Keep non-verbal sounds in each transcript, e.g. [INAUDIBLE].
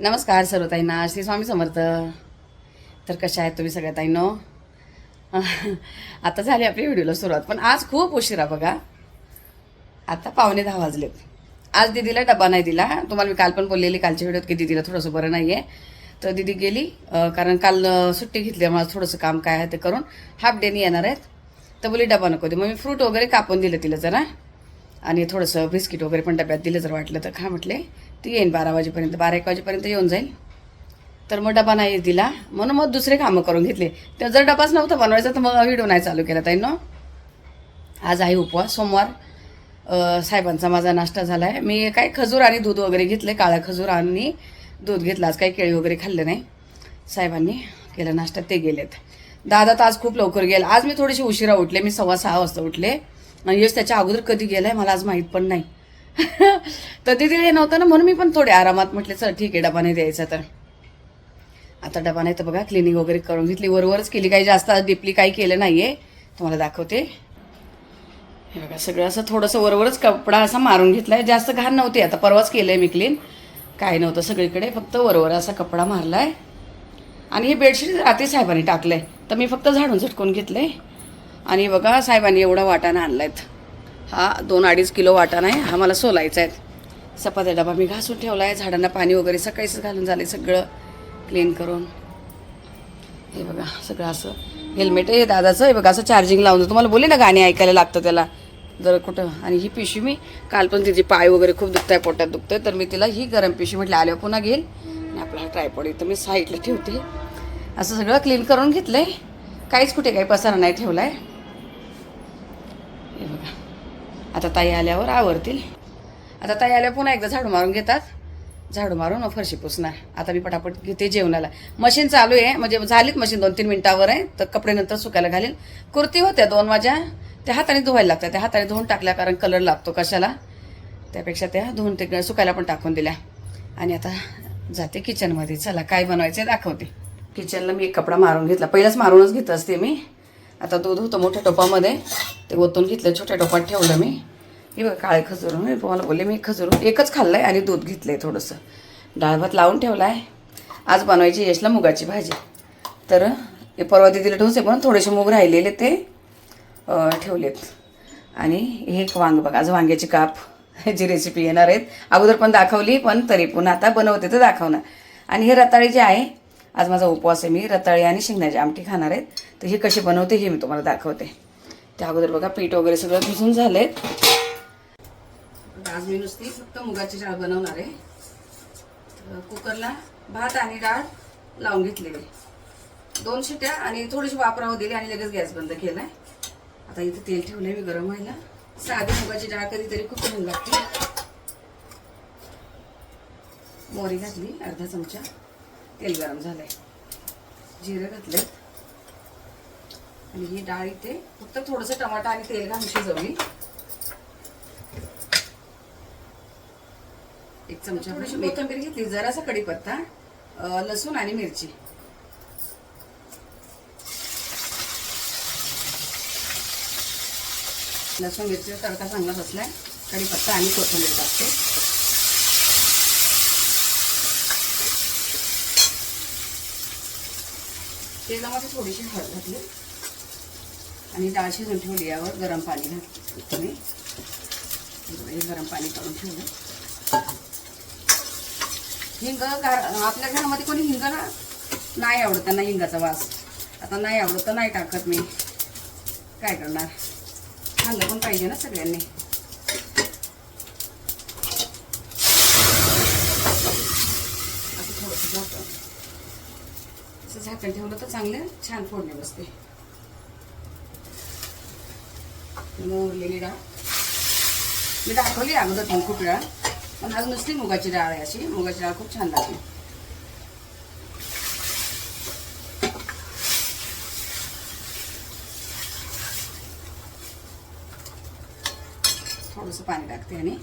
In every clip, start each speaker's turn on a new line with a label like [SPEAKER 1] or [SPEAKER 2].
[SPEAKER 1] नमस्कार सर्व ताईंना श्री स्वामी समर्थ. तर कशा आहेत तुम्ही सगळ्या ताईनो? आता झाली आपली व्हिडिओला सुरुवात पण आज खूप उशिरा बघा. आता पावणे दहा वाजलेत. आज दिदीला डबा नाही दिला. तुम्हाला मी काल पण बोललेली कालच्या व्हिडिओत की दिदीला थोडंसं बरं नाही आहे तर दिदी गेली कारण काल सुट्टी घेतली मला थोडंसं काम काय आहे ते करून हाफ डेनी येणार आहेत. तर बोली डबा नको दे. मग मी फ्रूट वगैरे कापून दिलं तिला जरा. आणि थोडंसं बिस्किट वगैरे पण डब्यात दिलं जर वाटलं तर खा म्हटले. ती येईन बारा वाजेपर्यंत बारा एक वाजेपर्यंत येऊन जाईल. तर मग डबा नाही दिला. म्हणून मग दुसरे कामं करून घेतले. तर जर डबाच नव्हता बनवायचा तर मग व्हिडिओ नाही चालू केला ताईंनो. आज आहे उपवास सोमवार. साहेबांचा माझा नाश्ता झाला आहे मी काय खजूर आणि दूध वगैरे घेतले काळा खजूर आणि दूध घेतलं. आज काही केळी वगैरे खाल्ले नाही. साहेबांनी केला नाश्ता ते गेलेत. दादा तर आज खूप लवकर गेला. आज मी थोडीशी उशिरा उठले. मी सव्वा सहा वाजता उठले. आणि यश त्याच्या अगोदर कधी गेलाय मला आज माहीत पण नाही. तर तिथे हे नव्हतं ना म्हणून मी पण थोडे आरामात म्हटले चल ठीक आहे डबाने द्यायचा तर. आता डबा नाही तर बघा क्लिनिंग वगैरे करून घेतली. वरवरच केली काही जास्त डीपली काही केलं नाही आहे तुम्हाला दाखवते. हे बघा सगळं असं थोडंसं वरवरच कपडा असा मारून घेतला आहे जास्त घाण नव्हती आता परवाच केलं आहे मी क्लीन काय नव्हतं सगळीकडे फक्त वरवर असा कपडा मारला आहे आणि हे बेडशीट रात्री साहेबांनी टाकलं आहे तर मी फक्त झाडून झटकून घेतलं आहे आणि बघा साहेबांनी एवढा वाटाणा आणला आहेत हा दोन अडीच किलो वाटाणा आहे हा मला सोलायचा आहे. चपात्या डबा मी घासून ठेवला आहे झाडांना पाणी वगैरे सकाळीच घालून झाले सगळं क्लीन करून. हे बघा सगळं असं हेल्मेट आहे दादाचं हे बघा असं चार्जिंग लावून तुम्हाला बोले ना गाणी ऐकायला लागतं त्याला. जर कुठं आणि ही पिशवी मी काल पण तिची पाय वगैरे खूप दुखत आहे पोटात दुखतंय तर मी तिला ही गरम पिशवी म्हटलं आल्यावर पुन्हा घेईल. आणि आपला हा ट्रायपॉड इथं मी साईडला ठेवते. असं सगळं क्लीन करून घेतलं आहे काहीच कुठे काही पसारा नाही ठेवला आहे हे बघा आता ताई आल्यावर आवरतील. आता ताई आल्या पुन्हा एकदा झाडू मारून घेतात. झाडू मारून फरशी पुसणार. आता मी पटापट घेते जेवणाला. मशीन चालू आहे. म्हणजे झालीत मशीन दोन तीन मिनिटावर आहे. तर कपडे नंतर सुकायला घालील. कुर्ती होत्या दोन माझ्या. त्या हाताने धुवायला लागतात. त्या हाताने धुवून टाकल्या कारण कलर लागतो कशाला. त्यापेक्षा त्या धुवून ते सुकायला पण टाकून दिल्या. आणि आता जाते किचनमध्ये चला काय बनवायचं आहे दाखवते किचनला मी एक कपडा मारून घेतला. पहिलाच मारूनच घेत असते मी. आता दूध होतं मोठ्या टोपामध्ये. ते ओतून घेतलं. छोट्या टोपात ठेवलं मी. हे बघा काळे खजूर मी तुम्हाला बोलले मी खजूर एकच खाल्लं आहे आणि दूध घेतलं आहे थोडंसं. डाळ भात लावून ठेवला आहे आज बनवायची यशला मुगाची भाजी. तर हे परवा दिदीला ठेवून पण थोडेसे मूग राहिलेले ते ठेवलेत. आणि हे एक वांग बघा आज वांग्याची काप [LAUGHS] ह्याची रेसिपी येणार आहेत. अगोदर पण दाखवली पण तरी पुन्हा आता बनवते तर दाखवणार. आणि हे रताळी जे आहे आज माझा उपवास आहे मी रताळी आणि शेंगण्याची आमटी खाणार आहेत. तर ही कशी बनवते हे मी तुम्हाला दाखवते. त्या अगोदर बघा पीठ वगैरे सगळं भिजून झाले आज मी नुसती फक्त मुगाची डाळ बनवणार आहे. तर कुकरला भात आणि डाळ लावून घेतलेली. दोन शिट्या आणि थोडीशी वापरावं दिली आणि लगेच गॅस बंद केलाय. आता इथे तेल ठेवलंय मी गरम व्हायला. साधी मुगाची डाळ कधीतरी खूप छान लागते. मोरी घातली अर्धा चमचा. तेल गरम झालंय. जिरं घातलंय. आणि ही डाळ इथे फक्त थोडंसं टमाटा आणि तेल घालून शिजवली. एक चमचा थोडीशी कोथिंबीर घेतली जरासा कढीपत्ता लसूण आणि मिरची. लसूण मिरचीचा तडका चांगला बसलाय कढीपत्ता आणि कोथिंबीर टाकते. तेलामध्ये थोडीशी हळद घातली. आणि डाळ शिजून ठेवली यावर गरम पाणी घातलं. मी हे गरम पाणी करून ठेवलं. हिंग आपल्या घरामध्ये कोणी हिंग ना नाही आवडत त्यांना हिंगाचा वास. आता नाही आवडत तर नाही टाकत मी. काय करणार? खाल्लं पण पाहिजे ना सगळ्यांनी. असं थोडंसं झाकण. असं झाकण ठेवलं तर चांगलं छान फोडणे बसते. मोरलेली डाळ. मी दाखवली अगोदर पण खूप वेळा. पण आज नुसती मुगाची डाळ आहे अशी. मुगाची डाळ खूप छान लागते. थोडंसं पाणी टाकते आणि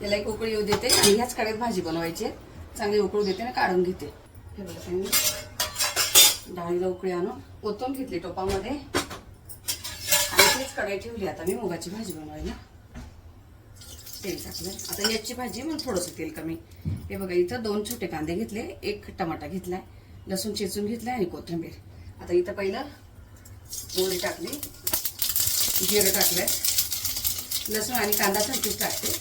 [SPEAKER 1] त्याला एक उकळी येऊ देते आणि ह्याच कड्यात भाजी बनवायची चांगली उकळू देते आणि काढून घेते. हे बघा त्यांनी डाळीला उकळी आणून ओतून घेतली टोपामध्ये. कढाई ठेवली आता मी मुगाची भाजी बनवायला. तेल टाकलं आता याची भाजी मग थोडंसं तेल कमी. हे बघा इथं दोन छोटे कांदे घेतले एक टमाटा घेतलाय लसूण चेचून घेतलाय आणि कोथिंबीर. आता इथं पहिलं मोहरी टाकली जिरं टाकलंय. लसूण आणि कांदा सारखीच टाकते.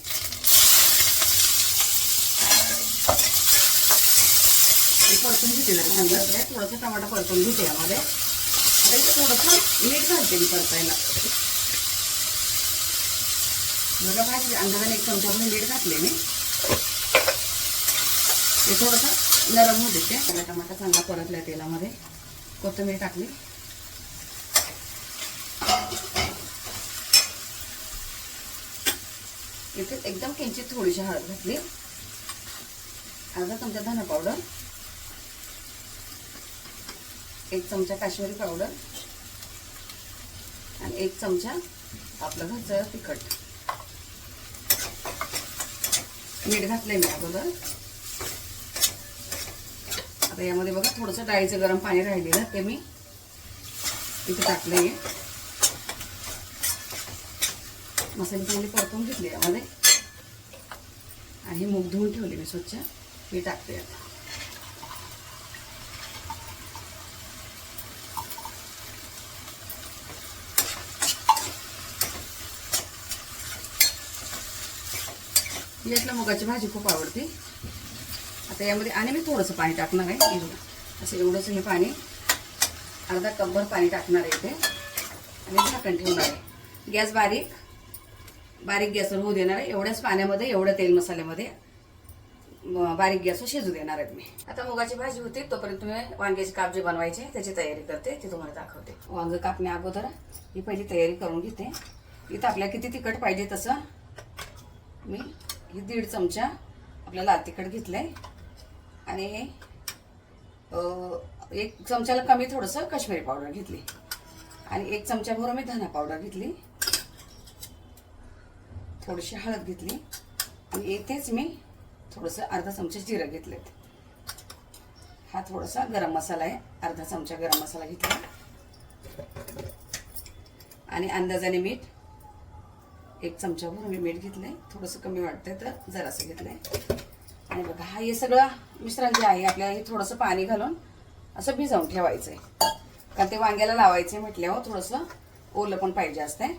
[SPEAKER 1] परतून घेते जरा चांगलं थोडंसं टमाटा परतून घेते यामध्ये. इथं थोडंसं मीठ घालते मी परतायला. बघा भाजी अंदाजाने एक चमचाभर मीठ घातले मी. ते थोडंसं नरम होऊ देते. त्याला टमाटा चांगला परतला तेलामध्ये. कोथिंबीर टाकली. इथे एकदम किंचित थोडीशी हळद घातली. अर्धा चमचा धना पावडर. एक चमचा काश्मीरी पावडर. आणि एक चमचा आपलं घरचं तिखट. मीठ घातलंय मी अगोदर. आता यामध्ये बघा थोडंसं डाळीचं गरम पाणी राहिलेलं ते मी इथे टाकलंय. मसाले चांगले परतून घेतले यामध्ये. आणि हे मूग धुवून ठेवले मी स्वच्छ. मी टाकते आता. यातला मुगाची भाजी खूप आवडते. आता यामध्ये आणि मी थोडंसं पाणी टाकणार आहे. एवढं असं एवढंसं हे पाणी अर्धा कपभर पाणी टाकणार आहे इथे. आणि झाकण ठेवणार आहे. गॅस बारीक बारीक गॅसवर होऊ देणार आहे. एवढ्याच पाण्यामध्ये एवढ्या तेल मसाल्यामध्ये बारीक गॅसवर शिजू देणार आहेत मी. आता मुगाची भाजी होती तोपर्यंत मी वांग्याचे काप जे बनवायचे त्याची तयारी करते. ते तुम्हाला दाखवते. वांग कापण्या अगोदर ही पहिली तयारी करून घेते. इथं आपल्याला किती तिखट पाहिजे तसं मी ही दीड चमचा आपल्याला लाल घेतलं आहे आणि एक चमच्याला कमी थोडंसं काश्मीरी पावडर घेतली. आणि एक चमच्याभर मी धना पावडर घेतली. थोडीशी हळद घेतली. आणि येथेच मी थोडंसं अर्धा चमचा जिरं घेतलेत. हा थोडासा गरम मसाला आहे. अर्धा चमचा गरम मसाला घेतला. आणि अंदाजाने मीठ एक चमचाभर मी मीठ घेतलंय. थोडंसं कमी वाटतंय तर जरासं घेतलंय. आणि बघा हा हे सगळं मिश्रण जे आहे आपल्याला हे थोडंसं पाणी घालून असं भिजवून ठेवायचं आहे कारण ते वांग्याला लावायचे म्हटल्यावर थोडंसं ओलं पण पाहिजे असतंय.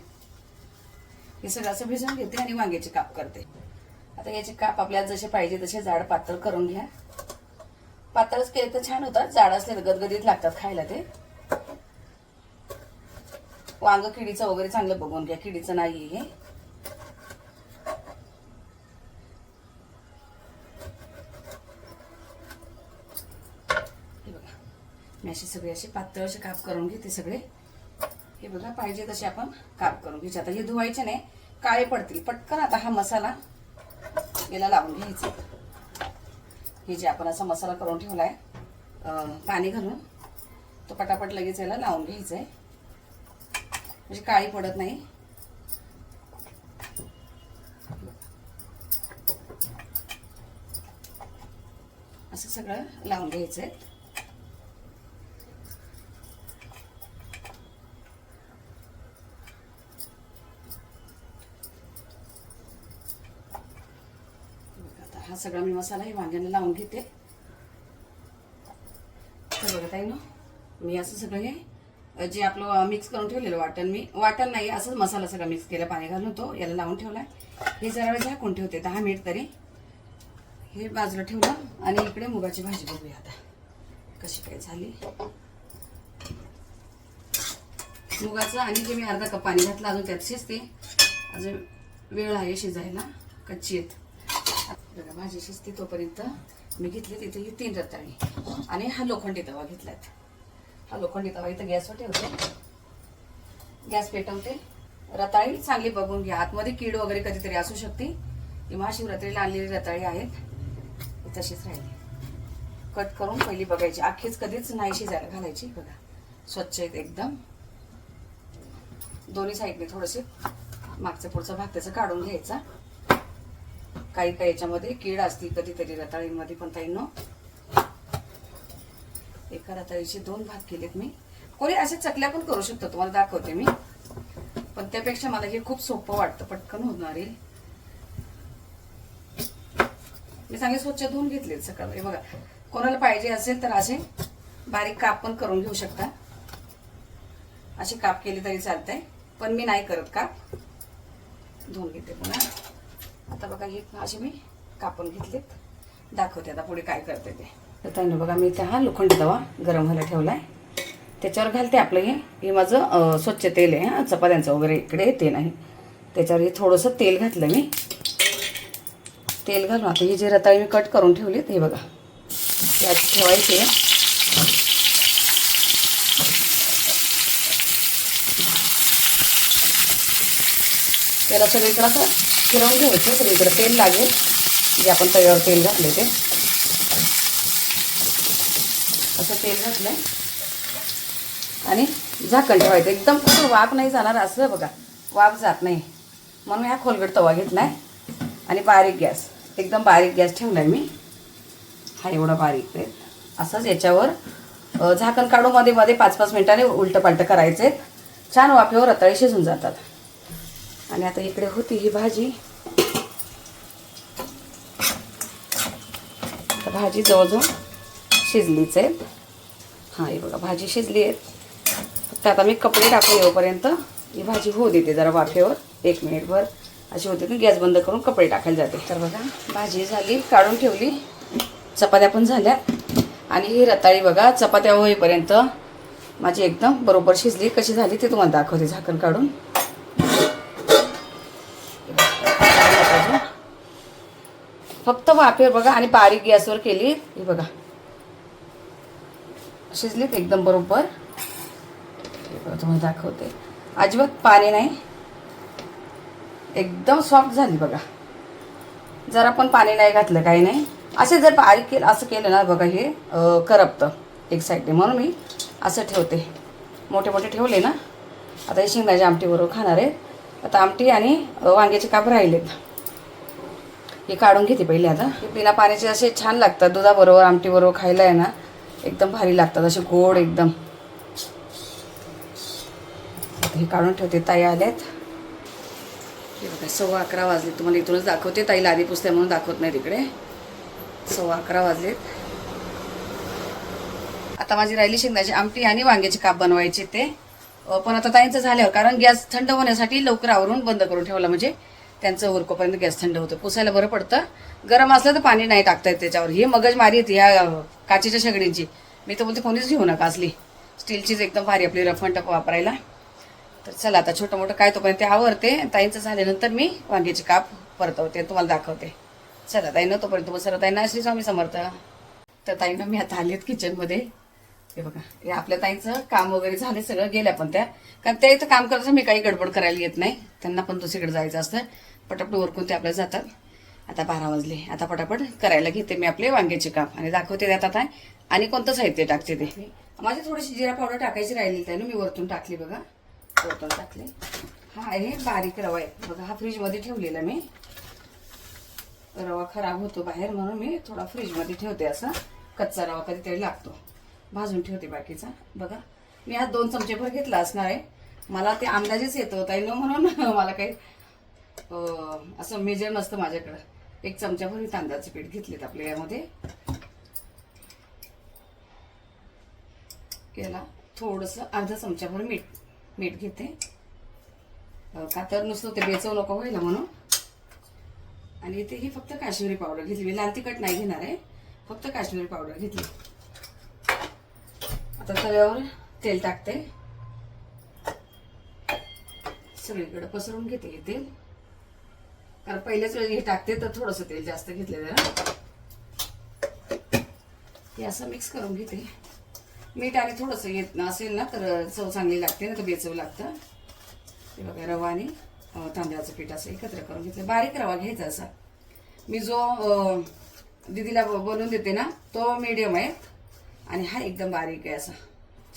[SPEAKER 1] हे सगळं असं भिजवून घेते आणि वांग्याचे काप करते. आता याचे काप आपल्याला जसे पाहिजे तसे जाड पातळ करून घ्या. पातळच केले तर छान होतात. जाड असले तर गदगदीत लागतात खायला ते. वांग किडीचं वगैरे चांगलं बघून घ्या. किडीचं नाही आहे हे बघा मी असे सगळे असे पातळ असे काप करून घेते सगळे. हे बघा पाहिजे तसे आपण काप करून घ्यायचे. आता हे धुवायचे नाही काळे पडतील. पटकन आता हा मसाला याला लावून घ्यायचा. हे जे आपण असा मसाला करून ठेवला आहे पाणी घालून तो पटापट लगेच याला लावून घ्यायचा आहे म्हणजे काळी पडत नाही. असं सगळं लावून घ्यायचं आहे आता हा सगळा मी मसाला हे वांग्याला लावून घेते. तर बघत ताई ना मी असं सगळं हे जे आपलं मिक्स करून ठेवलेलं वाटण मी वाटण नाही असंच मसाला सगळा मिक्स केला पाणी घालून तो याला लावून ठेवला हे जरा वेळ झाकून ठेवते दहा मिनिट तरी. हे बाजूला ठेवलं आणि इकडे मुगाची भाजी बघूया आता कशी काय झाली. मुगाचं आणि जे मी अर्धा कप पाणी घातलं अजून त्यात शिजते. अजून वेळ आहे शिजायला कच्ची आहेत बघा भाजी शिजते तोपर्यंत मी घेतली तिथे ही तीन रताळी. आणि हा लोखंडी तवा घेतलात हा लोखंडी तवा इथं गॅसवर ठेवते. गॅस पेटवते. रताळी चांगली बघून घ्या. आतमध्ये कीड वगैरे कधीतरी असू शकते. ही महाशिवरात्रीला आणलेली रताळी आहेत. तशीच राहिली. कट करून पहिली बघायची. अख्खीच कधीच नाही शिजायला घालायची. बघा स्वच्छ आहेत एकदम. दोन्ही साईडने थोडेसे मागचा पुढचा भाग त्याचा काढून घ्यायचा. काही काही याच्यामध्ये कीड असती कधीतरी रताळीमध्ये पण ताईनो. एका रताळीचे दोन भाग केलेत मी. कोणी असे चकल्या पण करू शकतो तुम्हाला दाखवते मी. पण त्यापेक्षा मला हे खूप सोपं वाटतं पटकन होणार आहे. मी चांगले स्वच्छ धुवून घेतले सकाळ बघा कोणाला पाहिजे असेल तर असे बारीक काप पण करून घेऊ शकता. अशी काप केली तरी चालतंय पण मी नाही करत काप. धुवून घेते पुन्हा. आता बघा हे असे मी कापून घेतलेत. दाखवते आता पुढे काय करते ते. तर ताईने बघा मी इथे हा लोखंड तवा गरम व्हायला ठेवलाय. त्याच्यावर घालते आपलं हे. हे माझं स्वच्छ तेल आहे हां. चपात्यांचं वगैरे इकडे ते नाही. त्याच्यावर हे थोडंसं तेल घातलं मी. तेल घालून आता ही जी रताळी मी कट करून ठेवलीत हे बघा. त्यात ठेवायचे. त्याला सगळीकडं असं फिरवून घ्यायचं सगळीकडे तेल लागेल जे आपण तव्यावर तेल घातले ते. असं तेल घातलं आणि झाकण ठेवायचं. एकदम कुठं वाफ नाही जाणार असं बघा. वाफ जात नाही. म्हणून ह्या खोलगट तवा घेतलाय आणि बारीक गॅस. एकदम बारीक गॅस ठेवलाय मी. हा एवढा बारीक आहे. असंच याच्यावर झाकण काढून मध्ये मध्ये पाच पाच मिनिटांनी उलटं पालटं करायचे. छान वाफेवर रताळी शिजून जातात. आणि आता इकडे होती ही भाजी. आता भाजी जवळजवळ शिजलीच आहे. हां हे बघा भाजी शिजली आहे. फक्त आता मी कपडे टाकले येऊपर्यंत ही भाजी होऊ देते जरा वाफेवर. एक मिनिटभर अशी होते की गॅस बंद करून कपडे टाकायला जाते. तर बघा भाजी झाली काढून ठेवली. चपात्या पण झाल्या. आणि ही रताळी बघा चपात्या होईपर्यंत माझी एकदम बरोबर शिजली. कशी झाली ते तुम्हाला दाखवते झाकण काढून. फक्त वाफेवर बघा आणि बारीक गॅसवर केली. ही बघा. शिजलीत एकदम बरोबर. हे बघा तुम्हाला दाखवते. अजिबात पाणी नाही. एकदम सॉफ्ट झाली बघा. जरा पण पाणी नाही घातलं काही नाही. असे जर बारीक केलं असं केलं ना बघा हे करपतं एक साईडने म्हणून मी असं ठेवते. मोठे मोठे ठेवले ना. आता हे शेंगदाच्या आमटीबरोबर खाणार आहेत. आता आमटी आणि वांग्याचे काप राहिलेत. हे काढून घेते पहिले आता. हे बिना पाण्याचे असे छान लागतात. दुधाबरोबर आमटीबरोबर खायला आहे ना एकदम भारी लागतात. असे गोड एकदम. हे काढून ठेवते. ताई आल्यात. हे बघा सव्वा अकरा वाजले. तुम्हाला इथूनच दाखवते. ताईला आधी पुसते म्हणून दाखवत नाही तिकडे सव्वा अकरा वाजलेत. आता माझी राहिली शेंगदाची आमटी आणि वांग्याचे काप बनवायचे ते. पण आता ताईंचं झाल्यावर कारण गॅस थंड होण्यासाठी लवकर आवरून बंद करून ठेवला. म्हणजे त्यांचं उरकोपर्यंत गॅस थंड होतं. पुसायला बरं पडतं. गरम असलं तर पाणी नाही टाकता येत त्याच्यावर. ही मगज मारी येते ह्या काचेच्या शेगडींची. मी तर बोलते कोणीच घेऊ नका असली. स्टीलचीच एकदम भारी आपली रफण टप वापरायला. तर चला आता छोटं मोठं काय तोपर्यंत ते आवरते. ताईंचं झाल्यानंतर मी वांग्याचे काप परतवते तुम्हाला दाखवते. चला ताईनं तोपर्यंत मग सर ताईंना श्री स्वामी समर्थ. तर ताईनं मी आता आलेत किचनमध्ये हे बघा. हे आपल्या ताईचं काम वगैरे झाले सगळं गेल्या पण त्या. कारण त्या इथं काम करायचं मी काही गडबड करायला येत नाही. त्यांना पण दुसरीकडे जायचं असतं. पटापट वरकून ते आपल्या जातात. आता बारा वाजले. आता पटापट करायला घेते मी आपले वांग्याचे काप आणि दाखवते त्यात आता. आणि कोणतं साहित्य टाकते ते? माझी थोडीशी जिरा पावडर टाकायची राहिली. त्यानं मी वरतून टाकली बघा. वरतून टाकले. हा आहे बारीक रवा आहे. बघा हा फ्रीजमध्ये ठेवलेला मी. रवा खराब होतो बाहेर म्हणून मी थोडा फ्रीजमध्ये ठेवते असं. कच्चा रवा कधीतरी लागतो. भाजून ठेवते बाकीचा. बघा मी हा दोन चमचेभर घेतला असणार आहे. मला ते अंदाजेच येतो ताई न म्हणून [LAUGHS] मला काही असं मेजर नसतं माझ्याकडं. एक चमच्याभर मी तांदळाचे पीठ घेतलेत आपल्या यामध्ये. याला थोडंसं अर्धा चमच्याभर मीठ मीठ घेते. का तर नुसतं ते बेचव नको व्हायला म्हणून. आणि इथे ही फक्त काश्मीरी पावडर घेतली. मी लाल तिखट नाही घेणार आहे. फक्त काश्मीरी पावडर घेतली. आता तव्यावर तेल टाकते. सगळीकडे पसरून घेते हे तेल. कारण पहिल्याच वेळी हे टाकते तर थोडंसं तेल जास्त घेतले जरा. हे असं मिक्स करून घेते. मीठ आणि थोडंसं येत असेल ना तर चव चांगली लागते ना तर बेचव लागतं. ते बघा रवा आणि तांदळाचं पीठ असं एकत्र करून घेतलं बारीक रवा घ्यायचा असा. मी जो दीदीला बनवून देते ना तो मीडियम आहे. आणि हा एकदम बारीक आहे असा.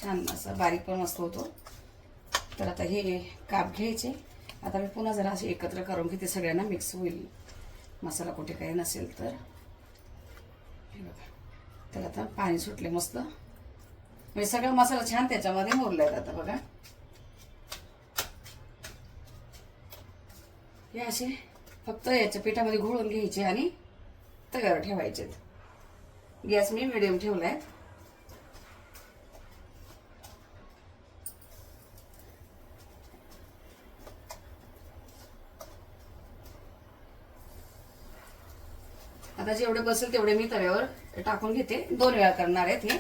[SPEAKER 1] छान असा बारीक पण मस्त होतो. तर आता हे काप घ्यायचे. आता मी पुन्हा जरा असे एकत्र करून घेते सगळ्यांना. मिक्स होईल. मसाला कुठे काही नसेल तर. हे बघा. तर आता पाणी सुटले मस्त. म्हणजे सगळा मसाला छान त्याच्यामध्ये मुरलाय आता बघा. हे असे फक्त याच्या पिठामध्ये घोळून घ्यायचे आणि तयार ठेवायचे गॅस मी मिडियम आहे आता जेवढे बसेल तेवढे मी तव्यावर टाकून घेते. दोन वेळा करणार आहेत हे.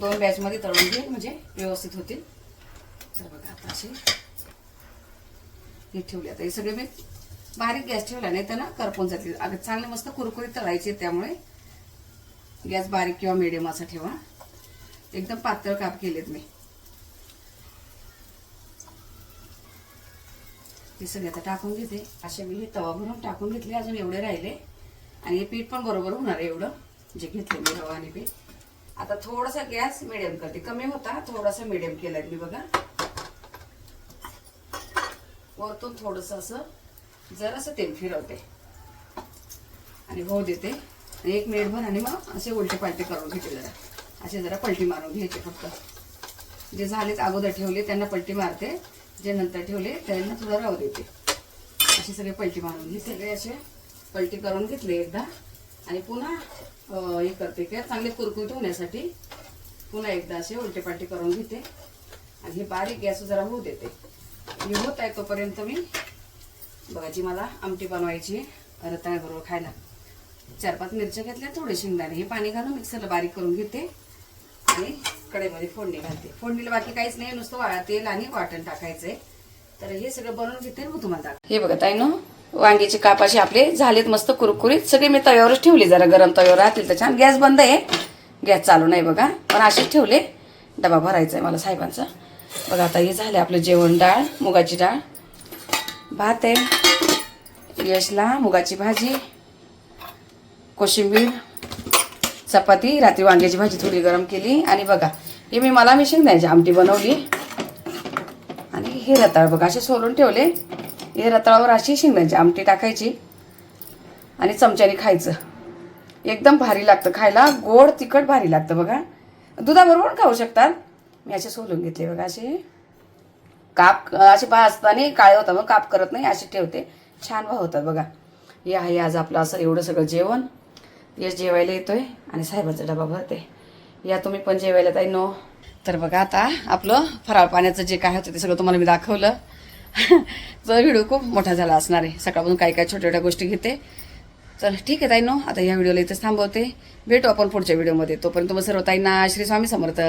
[SPEAKER 1] दोन बॅचमध्ये तळून घेईल म्हणजे व्यवस्थित होतील. तर बघा आता असे हे ठेवले. आता हे सगळे मी बारीक गॅस ठेवला नाही त्यांना करपून जातील. अगदी चांगले मस्त कुरकुरीत तळायचे त्यामुळे. गॅस बारीक किंवा मिडियम असा ठेवा. एकदम पातळ काप केलेत मी. हे सगळे आता टाकून घेते. असे मी हे तवा भरून टाकून घेतले. अजून एवढे राहिले. आणि हे पीठ पण बरोबर होणार आहे एवढं. जे घेतले मी रवा आणि पीठ. आता थोडासा गॅस मिडियम करते. कमी होता थोडासा मिडियम केलाय मी बघा. वरतून थोडस असं जरासं तेल फिरवते. आणि हो देते. एक एक मिनिटभर आणि मग असे उलटे पालटे करून घेते जरा. असे जरा पलटी मारून घ्यायचे फक्त. जे झालेच अगोदर ठेवले त्यांना पलटी मारते. जे नंतर ठेवले त्यांना थोडं राहू देते. असे सगळे पलटी मारून घेते सगळे असे. पलटी करून घेतली एकदा. आणि पुन्हा हे करते की चांगले कुरकुरीत होण्यासाठी पुन्हा एकदा असे उलटेपालटी करून घेते. आणि हे बारीक गॅस जरा होऊ देते. हे होत आहे तोपर्यंत मी बघा जी मला आमटी बनवायची रताळ्याबरोबर खायला. चार पाच मिरच्या घेतल्या थोडे शेंगदाणे हे पाणी घालून मिक्सरला बारीक करून घेते. आणि कडेमध्ये फोडणी घालते. फोडणीला बाकी काहीच नाही नुसतं वाळा तेल आणि वाटण टाकायचंय. तर हे सगळं बनवून घेते मग तुम्हाला हे बघत आहे ना वांग्याचे कापाशी आपले झालेत मस्त कुरकुरीत. सगळे मी तव्यावरच ठेवले जरा गरम तव्यावर राहतील तर छान. गॅस बंद आहे. गॅस चालू नाही बघा. पण असेच ठेवले. डबा भरायचा आहे मला साहेबांचा. बघा आता हे झाले आपलं जेवण डाळ मुगाची डाळ. भात आहे. यशला मुगाची भाजी. कोशिंबीर. चपाती. रात्री वांग्याची भाजी थोडी गरम केली. आणि बघा हे मी मला मी शेंगदाण्याची आमटी बनवली. आणि हे रताळ बघा असे सोलून ठेवले. हे रताळावर अशी शिंगण्याची आमटी टाकायची आणि चमच्याने खायचं. एकदम भारी लागतं खायला. गोड तिखट भारी लागतं बघा. दुधाबरोबर खाऊ शकतात. मी असे सोलून घेतले बघा असे. काप असे भाजताना काळे होतात मग काप करत नाही असे ठेवते. छान होतात बघा. हे आहे आज आपलं असं एवढं सगळं जेवण. यश जेवायला येतोय आणि साहेबाचा डबा भरते. या तुम्ही पण जेवायला ताई नो. तर बघा आता आपलं फराळ पाण्याचं जे काय होतं ते सगळं तुम्हाला मी दाखवलं. [LAUGHS] तर व्हिडिओ खूप मोठा झाला असणार आहे. सकाळपासून काय काय छोट्या छोट्या गोष्टी घेते. तर ठीक आहे ताई नो आता या व्हिडिओला इथेच थांबवते. भेटू आपण पुढच्या व्हिडिओमध्ये. तोपर्यंत तुम्हाला सर्व ताईंना श्री स्वामी समर्थ.